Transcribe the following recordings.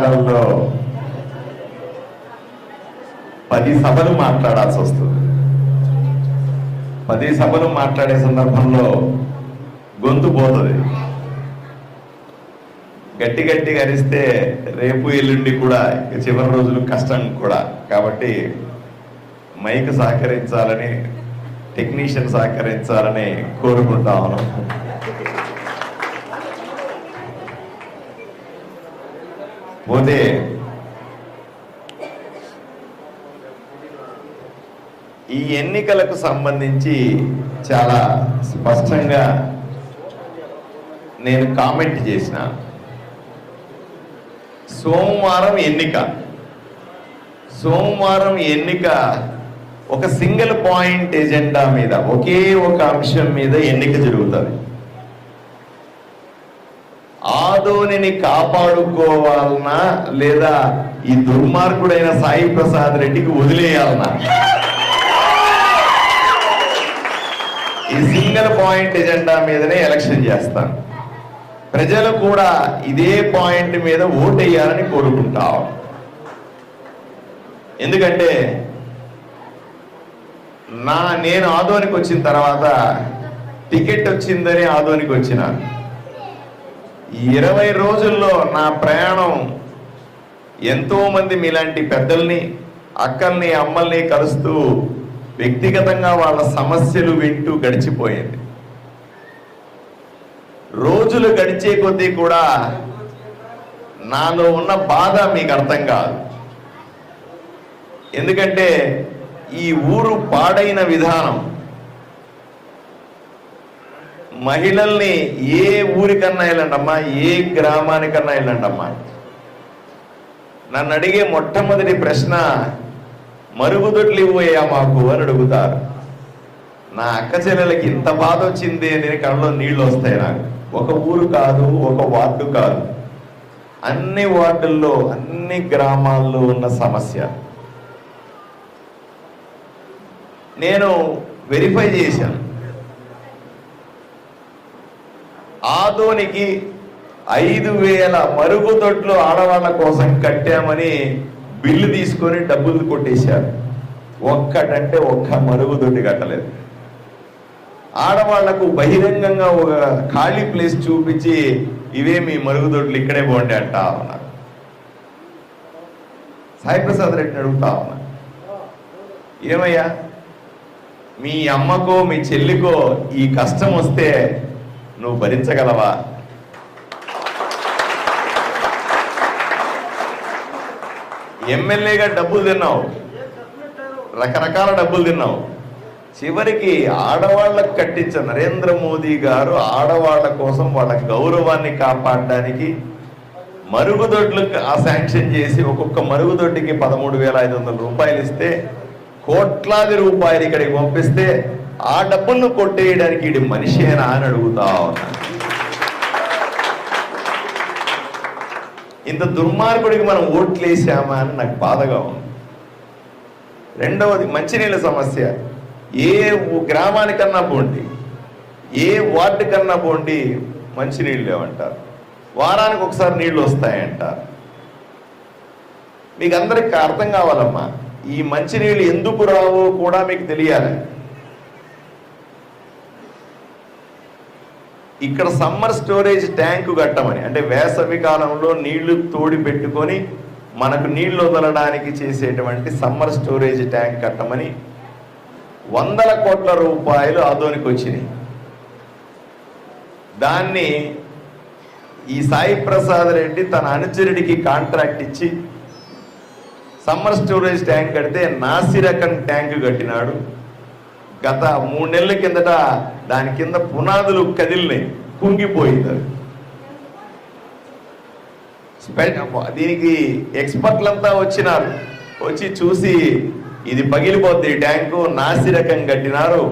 కాలంలో పది సభలు మాట్లాడాల్సి వస్తుంది. పది సభలు మాట్లాడే సందర్భంలో గొంతు పోతుంది. గట్టి గట్టి అరిస్తే రేపు ఎల్లుండి కూడా ఇక చివరి రోజులు కష్టం కూడా. కాబట్టి మైక్ సహకరించాలని టెక్నీషియన్ సహకరించాలని కోరుకుంటా ఉన్నాం. పోతే ఈ ఎన్నికలకు సంబంధించి చాలా స్పష్టంగా నేను కామెంట్ చేసిన. సోమవారం ఎన్నిక. సోమవారం ఎన్నిక ఒక సింగిల్ పాయింట్ ఎజెండా మీద ఒకే ఒక అంశం మీద ఎన్నిక జరుగుతుంది. ఆదోనిని కాపాడుకోవాలనా లేదా ఈ దుర్మార్గుడైన సాయి ప్రసాద్ రెడ్డికి వదిలేయాలనా ఈ సింగిల్ పాయింట్ ఎజెండా మీదనే ఎలక్షన్ చేస్తాను. ప్రజలు కూడా ఇదే పాయింట్ మీద ఓటేయాలని కోరుకుంటాం ఎందుకంటే నా నేను ఆదోనికి వచ్చిన తర్వాత టికెట్ వచ్చిందని ఆదోనికి వచ్చినాను. ఇరవై రోజుల్లో నా ప్రయాణం ఎంతో మంది మీలాంటి పెద్దల్ని అక్కల్ని అమ్మల్ని కలుస్తూ వ్యక్తిగతంగా వాళ్ళ సమస్యలు వింటూ గడిచిపోయింది. రోజులు గడిచే కొద్దీ కూడా నాలో ఉన్న బాధ మీకు అర్థం కాదు. ఎందుకంటే ఈ ఊరు పాడైన విధానం మహిళల్ని ఏ ఊరికన్నా వెళ్ళండమ్మా ఏ గ్రామానికన్నా వెళ్ళండమ్మా. నన్ను అడిగే మొట్టమొదటి ప్రశ్న మరుగుదొడ్లు ఇవ్వయ్యా మాకు అని అడుగుతారు. నా అక్క చెల్లెలకి ఇంత బాధ వచ్చింది నేను కళ్ళలో నీళ్ళు వస్తాయి నాకు. ఒక ఊరు కాదు ఒక వార్డు కాదు. అన్ని వార్డుల్లో అన్ని గ్రామాల్లో ఉన్న సమస్య. నేను వెరిఫై చేశాను. ఆదోనికి ఐదు వేల మరుగుదొడ్లు ఆడవాళ్ళ కోసం కట్టామని బిల్లు తీసుకొని డబ్బులు కొట్టేశారు. ఒక్కటంటే ఒక్క మరుగుదొడ్డి కట్టలేదు. ఆడవాళ్ళకు బహిరంగంగా ఒక ఖాళీ ప్లేస్ చూపించి ఇవే మీ మరుగుదొడ్లు ఇక్కడే పోండి అంటా ఉన్నారు. సాయి ప్రసాద్ రెడ్డిని అడుగుతా ఉన్నా ఏమయ్యా? మీ అమ్మకో మీ చెల్లికో ఈ కష్టం వస్తే నువ్వు భరించగలవా? ఎమ్మెల్యేగా డబ్బులు తిన్నావు. రకరకాల డబ్బులు తిన్నావు. చివరికి ఆడవాళ్ళకు కట్టించిన నరేంద్ర మోదీ గారు ఆడవాళ్ళ కోసం వాళ్ళ గౌరవాన్ని కాపాడడానికి మరుగుదొడ్లు ఆ శాంక్షన్ చేసి ఒక్కొక్క మరుగుదొడ్డికి పదమూడు వేల ఐదు వందల రూపాయలు ఇస్తే కోట్లాది రూపాయలు ఇక్కడికి పంపిస్తే ఆ డబ్బులను కొట్టేయడానికి ఇది మనిషేనా అని అడుగుతా ఉన్నాను ఇంత దుర్మార్గుడికి మనం ఓట్లేసామా అని నాకు బాధగా ఉంది. రెండవది మంచినీళ్ళ సమస్య. ఏ గ్రామానికన్నా పోండి ఏ వార్డు కన్నా పోండి మంచినీళ్ళు లేవంటారు. వారానికి ఒకసారి నీళ్ళు వస్తాయంటారు. మీకు అందరికి అర్థం కావాలమ్మా ఈ మంచినీళ్ళు ఎందుకు రావో కూడా మీకు తెలియాలి. ఇక్కడ సమ్మర్ స్టోరేజ్ ట్యాంకు కట్టమని అంటే వేసవి కాలంలో నీళ్ళు తోడి పెట్టుకొని మనకు నీళ్ళు వదలడానికి చేసేటువంటి సమ్మర్ స్టోరేజ్ ట్యాంక్ కట్టమని వందల కోట్ల రూపాయలు ఆదోనికి వచ్చినాయి. దాన్ని ఈ సాయి ప్రసాద్ రెడ్డి తన అనుచరుడికి కాంట్రాక్ట్ ఇచ్చి సమ్మర్ స్టోరేజ్ ట్యాంక్ కడితే నాసిరకన్ ట్యాంక్ కట్టినాడు. గత మూడు నెలల కిందట దాని కింద పునాదులు కదిలినాయి కుంగిపోయింది దీనికి ఎక్స్పర్ట్లంతా వచ్చినారు. వచ్చి చూసి ఇది పగిలిపోద్ది ట్యాంకు నాసిరకం కట్టినారు.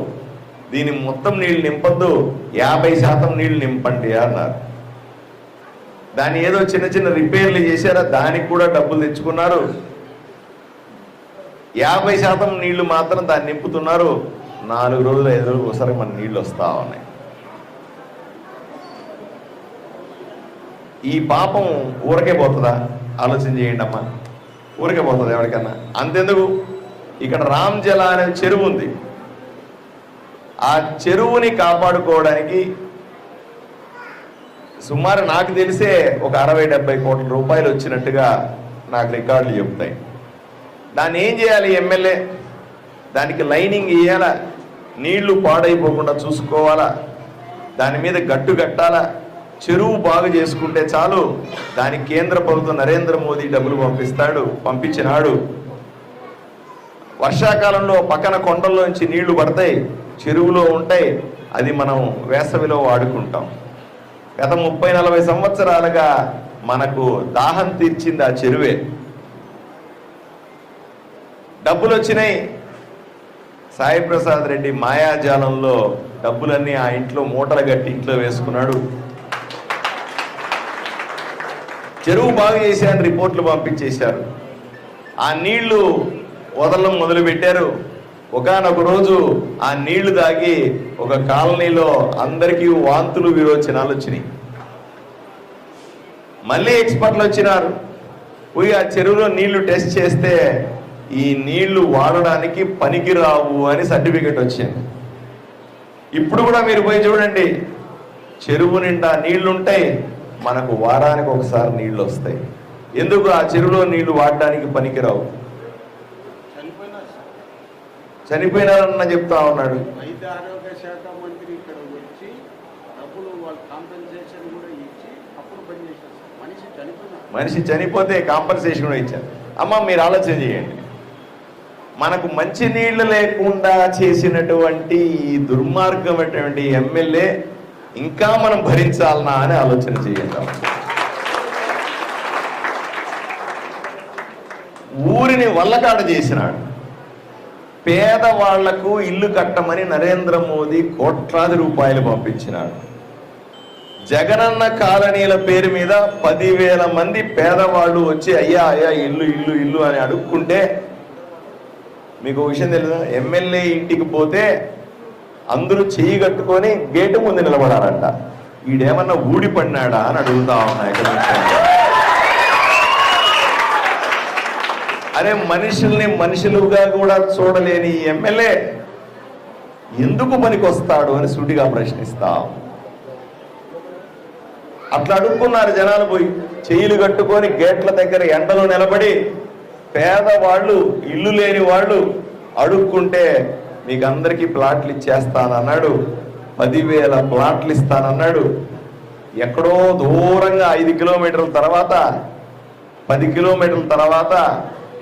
దీని మొత్తం నీళ్ళు నింపొద్దు యాభై శాతం నీళ్ళు నింపండి అన్నారు. దాన్ని ఏదో చిన్న చిన్న రిపేర్లు చేశారా దానికి కూడా డబ్బులు తెచ్చుకున్నారు. యాభై శాతం నీళ్ళు మాత్రం దాన్ని నింపుతున్నారు. నాలుగు రోజులు ఐదు రోజులు ఒకసారి మన నీళ్ళు వస్తూ ఉన్నాయి. ఈ పాపం ఊరకే పోతుందా? ఆలోచన చేయండి అమ్మా. ఊరికే పోతుంది ఎవరికన్నా. అంతెందుకు? ఇక్కడ రామ్ జల అనే చెరువు ఉంది. ఆ చెరువుని కాపాడుకోవడానికి సుమారు నాకు తెలిసే ఒక అరవై డెబ్బై కోట్ల రూపాయలు వచ్చినట్టుగా నాకు రికార్డులు చెప్తాయి. దాన్ని ఏం చేయాలి ఎమ్మెల్యే? దానికి లైనింగ్ ఇయ్యాలా నీళ్ళు పాడైపోకుండా చూసుకోవాలా? దాని మీద గట్టు కట్టాలా? చెరువు బాగు చేసుకుంటే చాలు. దానికి కేంద్ర ప్రభుత్వం నరేంద్ర మోదీ డబ్బులు పంపిస్తాడు పంపించినాడు. వర్షాకాలంలో పక్కన కొండల్లోంచి నీళ్ళు పడతాయి చెరువులో ఉంటాయి. అది మనం వేసవిలో వాడుకుంటాం. గత ముప్పై నలభై సంవత్సరాలుగా మనకు దాహం తీర్చింది ఆ చెరువే. డబ్బులు వచ్చినాయి సాయి ప్రసాద్ రెడ్డి మాయాజాలంలో డబ్బులన్నీ ఆ ఇంట్లో మూటలు కట్టి ఇంట్లో వేసుకున్నాడు. చెరువు బాగు చేశారని రిపోర్ట్లు పంపించేశారు. ఆ నీళ్ళు వదలడం మొదలు పెట్టారు ఒకనొక రోజు ఆ నీళ్ళు తాగి ఒక కాలనీలో అందరికీ వాంతులు విరోచనాలు వచ్చినాయి. మళ్ళీ ఎక్స్పర్ట్లు వచ్చినారు. పోయి ఆ చెరువులో నీళ్ళు టెస్ట్ చేస్తే ఈ నీళ్ళు వాడడానికి పనికిరావు అని సర్టిఫికెట్ వచ్చింది. ఇప్పుడు కూడా మీరు పోయి చూడండి చెరువు నిండా నీళ్ళు ఉంటాయి మనకు వారానికి ఒకసారి నీళ్ళు వస్తాయి. ఎందుకు ఆ చెరువులో నీళ్ళు వాడడానికి పనికిరావు. చనిపోయినారన్న చెప్తా ఉన్నాడు. మనిషి చనిపోతే కాంపన్సేషన్ కూడా ఇచ్చారు. అమ్మ మీరు ఆలోచన చేయండి. మనకు మంచి నీళ్ళు లేకుండా చేసినటువంటి ఈ దుర్మార్గమైనటువంటి ఎమ్మెల్యే ఇంకా మనం భరించాలనా అని ఆలోచన చేయండి. ఊరిని వల్లకాడు చేసినాడు. పేదవాళ్ళకు ఇల్లు కట్టమని నరేంద్ర మోదీ కోట్లాది రూపాయలు పంపించినాడు. జగనన్న కాలనీల పేరు మీద పదివేల మంది పేదవాళ్ళు వచ్చి అయ్యా అయ్యా ఇల్లు ఇల్లు ఇల్లు అని అడుక్కుంటే మీకు విషయం తెలియదు ఎమ్మెల్యే ఇంటికి పోతే అందరూ చెయ్యి కట్టుకొని గేటు ముందు నిలబడారంట ఈడేమన్నా ఊడిపడినాడా అని అడుగుతా ఉన్నా ఇక్కడ అరే మనుషుల్ని మనుషులుగా కూడా చూడలేని ఎమ్మెల్యే ఎందుకు పనికొస్తాడు అని సూటిగా ప్రశ్నిస్తాం. అట్లా అడుక్కున్నారు జనాలు పోయి. చెయ్యిలు కట్టుకొని గేట్ల దగ్గర ఎండలో నిలబడి పేదవాళ్ళు ఇల్లు లేని వాళ్ళు అడుక్కుంటే మీకు అందరికీ ప్లాట్లు ఇచ్చేస్తానన్నాడు. పదివేల ప్లాట్లు ఇస్తానన్నాడు. ఎక్కడో దూరంగా ఐదు కిలోమీటర్ల తర్వాత పది కిలోమీటర్ల తర్వాత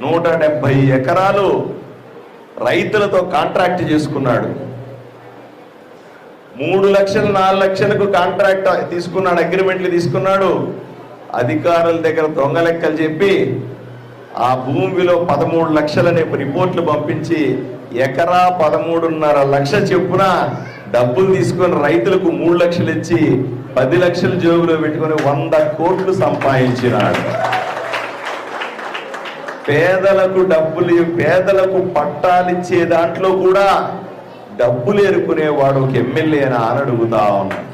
నూట డెబ్బై ఎకరాలు రైతులతో కాంట్రాక్ట్ చేసుకున్నాడు. మూడు లక్షలు నాలుగు లక్షలకు కాంట్రాక్ట్ తీసుకున్నాడు అగ్రిమెంట్లు తీసుకున్నాడు. అధికారుల దగ్గర దొంగ లెక్కలు చెప్పి ఆ భూమి విలువ పదమూడు లక్షలనే రిపోర్ట్లు పంపించి ఎకరా పదమూడున్నర లక్ష చెప్పున డబ్బులు తీసుకొని రైతులకు మూడు లక్షలు ఇచ్చి పది లక్షలు జోబులో పెట్టుకొని వంద కోట్లు సంపాదించినాడు. పేదలకు డబ్బులు పేదలకు పట్టాలిచ్చే దాంట్లో కూడా డబ్బులు ఏరుకునేవాడు ఒక ఎమ్మెల్యేనా అని అడుగుతా ఉన్నాడు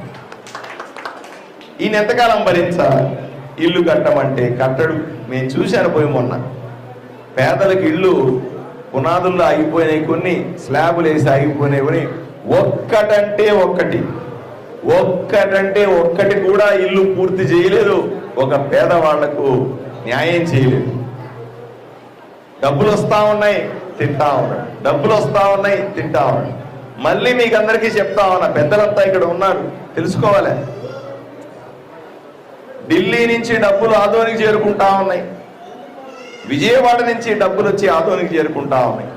ఈయన ఎంతకాలం భరించాలి? ఇల్లు కట్టమంటే కట్టడు. నేను చూశాను పోయి మొన్న. పేదలకు ఇల్లు పునాదుల్లో ఆగిపోయినాయి కొన్ని స్లాబులు వేసి ఆగిపోయినాయి కొన్ని. ఒక్కటంటే ఒక్కటి. ఒక్కటంటే ఒక్కటి కూడా ఇల్లు పూర్తి చేయలేదు. ఒక పేదవాళ్ళకు న్యాయం చేయలేదు. డబ్బులు వస్తా ఉన్నాయి తింటా ఉన్నాడు. డబ్బులు వస్తా ఉన్నాయి తింటా ఉన్నాడు. మళ్ళీ మీకు అందరికీ చెప్తా ఉన్నా పెద్దలంతా ఇక్కడ ఉన్నారు. తెలుసుకోవాలి. ఢిల్లీ నుంచి డబ్బులు ఆదోనికి చేరుకుంటా ఉన్నాయి. విజయవాడ నుంచి డబ్బులు వచ్చి ఆదోనికి చేరుకుంటా ఉన్నాయి.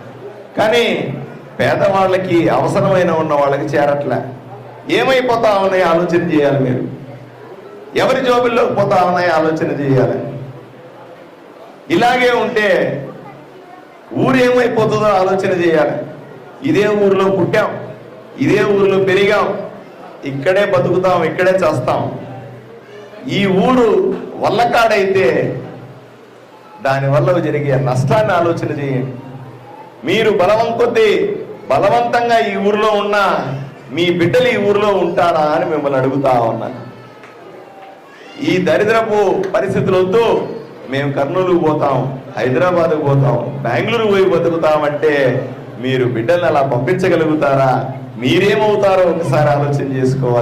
కానీ పేదవాళ్ళకి అవసరమైన ఉన్న వాళ్ళకి చేరట్లే. ఏమైపోతా ఉన్నాయి ఆలోచన చేయాలి మీరు? ఎవరి జోబుల్లోకి పోతా ఉన్నాయి ఆలోచన చేయాలి? ఇలాగే ఉంటే ఊరు ఏమైపోతుందో ఆలోచన చేయాలి. ఇదే ఊరిలో పుట్టాం. ఇదే ఊరిలో పెరిగాం. ఇక్కడే బతుకుతాం ఇక్కడే చేస్తాం. ఈ ఊరు వల్లకాడైతే దానివల్ల జరిగే నష్టాన్ని ఆలోచన చేయండి. మీరు బలవం కొద్దీ బలవంతంగా ఈ ఊరిలో ఉన్న మీ బిడ్డలు ఈ ఊరిలో ఉంటారా అని మిమ్మల్ని అడుగుతా ఉన్నాను ఈ దరిద్రపు పరిస్థితులతో మేము కర్నూలు పోతాం హైదరాబాద్కు పోతాం బెంగళూరు పోయి బతుకుతామంటే మీరు బిడ్డలను అలా పంపించగలుగుతారా? మీరేమవుతారో ఒకసారి ఆలోచన చేసుకోవాలి.